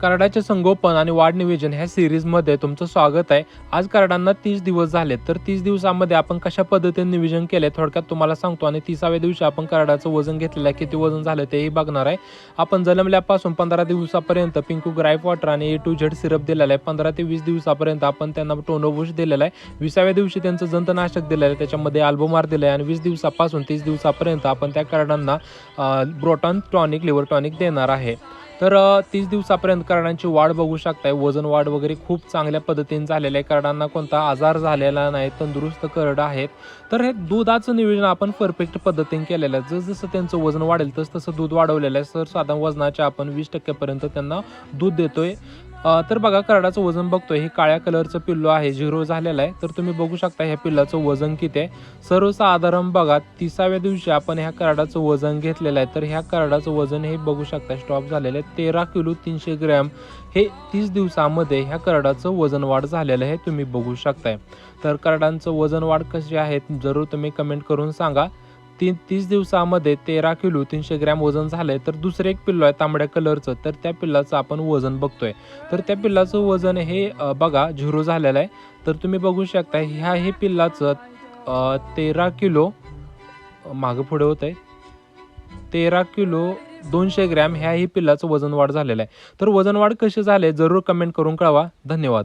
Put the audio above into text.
कार्डाचे संगोपन आणि वाढ नियोजन ह्या सिरीजमध्ये तुमचं स्वागत आहे. आज कार्डांना तीस दिवस झाले तर तीस दिवसामध्ये आपण कशा पद्धतीने नियोजन केले थोडक्यात तुम्हाला सांगतो. आणि तिसाव्या दिवशी आपण कार्डाचं वजन घेतलेलं आहे. किती वजन झालं तेही बघणार आहे. आपण जन्मल्यापासून पंधरा दिवसापर्यंत पिंकू ग्राईफ वॉटर आणि ए टू झेड सिरप दिलेला आहे. पंधरा ते वीस दिवसापर्यंत आपण त्यांना टोनोबुश दिलेला आहे. विसाव्या दिवशी त्यांचं जंतनाशक दिलेलं आहे. त्याच्यामध्ये अल्बोमार दिलं आहे. आणि वीस दिवसापासून तीस दिवसापर्यंत आपण त्या कार्डांना ब्रोटॉन टॉनिक लिव्हर टॉनिक देणार आहे. तर तीस दिवसापर्यंत करडांची वाढ बघू शकताय. वजन वाढ वगैरे खूप चांगल्या पद्धतीने झालेलं आहे. करडांना कोणता आजार झालेला नाही तंदुरुस्त करड आहेत. तर हे दुधाचं नियोजन आपण परफेक्ट पद्धतीने केलेलं आहे. जसजसं त्यांचं वजन वाढेल तसं तसं दूध वाढवलेलं आहे. सर साधारण वजनाच्या आपण वीस टक्क्यापर्यंत त्यांना दूध देतोय. तर बघा कराडाचं वजन बघतोय. हे काळ्या कलरचं पिल्लो आहे झिरो झालेलं आहे. तर तुम्ही बघू शकता ह्या पिल्लाचं वजन किती आहे. सर्वसाधारण बघा तिसाव्या दिवशी आपण ह्या कराडाचं वजन घेतलेलं आहे. तर ह्या कराडाचं वजन हे बघू शकता स्टॉप झालेलं आहे. तेरा किलो तीनशे ग्रॅम हे तीस दिवसामध्ये ह्या कराडाचं वजन वाढ झालेलं आहे तुम्ही बघू शकताय. तर कराडांचं वजन वाढ कशी आहे जरूर तुम्ही कमेंट करून सांगा. तीन तीस दिवसामध्ये तेरा किलो तीनशे ग्रॅम वजन झालंय तर दुसरं एक पिल्लो आहे तांबड्या कलरचं तर त्या पिल्लाचं आपण वजन बघतोय. तर त्या पिल्लाचं वजन हे बघा झिरो झालेलं आहे. तर तुम्ही बघू शकता ह्या हे पिल्लाचं तेरा किलो मागं पुढे होत आहे तेरा किलो दोनशे ग्रॅम ह्याही पिल्लाचं वजन वाढ झालेलं आहे. तर वजन वाढ कशी झाले जरूर कमेंट करून कळवा. धन्यवाद.